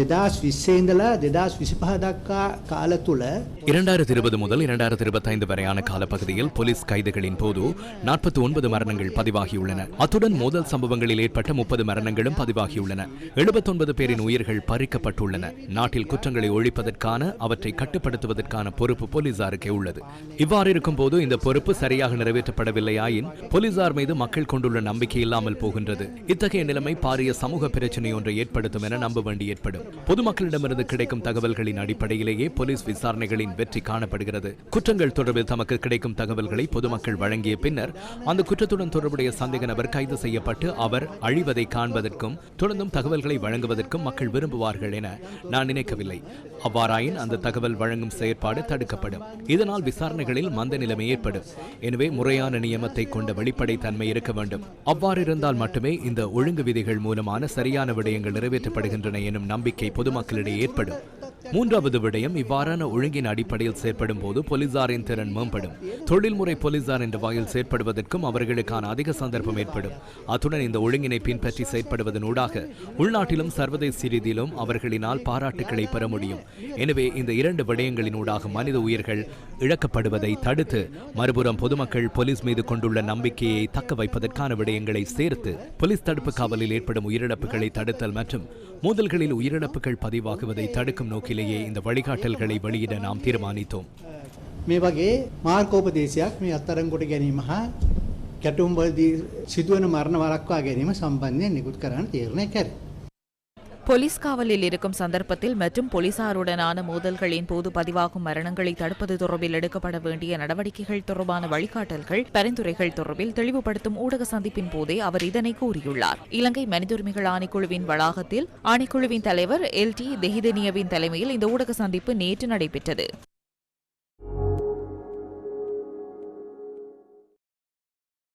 දෙදස් විස්සේඉඳලා දෙදස් විසිපහ දක්කා කාල තුළ இரண்டாயிரத்தி இருபது முதல் இரண்டாயிரத்தி இருபத்தைந்து வரையான காலப்பகுதியில் போலீஸ் கைதுகளின் போது நாற்பத்தி ஒன்பது மரணங்கள் பதிவாகியுள்ளன அத்துடன் மோதல் சம்பவங்களில் ஏற்பட்ட முப்பது மரணங்களும் பதிவாகியுள்ளன எழுபத்தொன்பது பேரின் உயிர்கள் பறிக்கப்பட்டுள்ளன நாட்டில் குற்றங்களை ஒழிப்பதற்கான அவற்றை கட்டுப்படுத்துவதற்கான பொறுப்பு போலீசாருக்கே உள்ளது இவ்வாறு இருக்கும்போது இந்த பொறுப்பு சரியாக நிறைவேற்றப்படவில்லையாயின் போலீசார் மீது மக்கள் கொண்டுள்ள நம்பிக்கை இல்லாமல் போகின்றது இத்தகைய நிலைமை பாரிய சமூக பிரச்சனை ஒன்றை ஏற்படுத்தும் என நம்ப வேண்டி ஏற்படும் பொதுமக்களிடமிருந்து கிடைக்கும் தகவல்களின் அடிப்படையிலேயே போலீஸ் விசாரணைகளின் வெற்றி காணப்படுகிறது. குற்றங்கள் தொடர்பில் தமக்கு கிடைக்கும் தகவல்களை பொதுமக்கள் வழங்கிய பின்னர் அந்த குற்றத்துடன் தொடர்புடைய சந்தேக நபர் கைது செய்யப்பட்டு அவர் அழிவதை காண்பதற்கும் தொடர்ந்தும் தகவல்களை வழங்குவதற்கும் மக்கள் விரும்புவார்கள் என நான் நினைக்கவில்லை. அவ்வாறாயின் அந்த தகவல் வழங்கும் செயற்பாடு தடுக்கப்படும். இதனால் விசாரணைகளில் மந்த நிலைமை ஏற்படும். எனவே முறையான நியமத்தை கொண்ட வெளிப்படை தன்மை இருக்க வேண்டும். அவ்வாறு இருந்தால் மட்டுமே இந்த ஒழுங்கு விதிகள் மூலமான சரியான விடயங்கள் நிறைவேற்றப்படுகின்றன எனும் நம்பிக்கை பொதுமக்களிடையே ஏற்படும். மூன்றாவது விடயம் இவ்வாறான ஒழுங்கின் அடிப்படையில் செயற்படும் போது போலீசாரின் திறன் மேம்படும். தொழில்முறை போலீசார் என்ற வகையில் செயற்படுவதற்கும் அவர்களுக்கான அதிக சந்தர்ப்பம் ஏற்படும். அத்துடன் இந்த ஒழுங்கினை பின்பற்றி செயற்படுவதனூடாக உள்நாட்டிலும் சர்வதேச ரீதியிலும் அவர்களினால் பாராட்டுக்களை பெற முடியும். எனவே இந்த இரண்டு விடயங்களினூடாக மனித உயிர்கள் இழக்கப்படுவதை தடுத்து மறுபுறம் பொதுமக்கள் போலீஸ் மீது கொண்டுள்ள நம்பிக்கையை தக்க வைப்பதற்கான விடயங்களை சேர்த்து போலீஸ் தடுப்பு காவலில் ஏற்படும் உயிரிழப்புகளை தடுத்தல் மற்றும் மோதல்களில் உயிரிழப்புகள் பதிவாகுவதை தடுக்கும் நோக்கில் நோக்கிலேயே இந்த வழிகாட்டல்களை வெளியிட நாம் தீர்மானித்தோம் මේ වගේ මාර්කෝපදේශයක් මේ අත්තරංකොට ගැනීම හා කැටුම්බදී සිදුවන මරණ වරක්වා ගැනීම සම්බන්ධයෙන් නිකුත් කරන්න තීරණය කැර. போலீஸ் காவலில் இருக்கும் சந்தர்ப்பத்தில் மற்றும் போலீசாருடனான மோதல்களின் போது பதிவாகும் மரணங்களை தடுப்பது தொடர்பில் எடுக்கப்பட வேண்டிய நடவடிக்கைகள் தொடர்பான வழிகாட்டல்கள் பரிந்துரைகள் தொடர்பில் தெளிவுபடுத்தும் ஊடக சந்திப்பின் போதே அவர் இதனை கூறியுள்ளார். இலங்கை மனித உரிமைகள் ஆணைக்குழுவின் வளாகத்தில் ஆணைக்குழுவின் தலைவர் எல். டி. தெஹிதனியவின் தலைமையில் இந்த ஊடக சந்திப்பு நேற்று நடைபெற்றது.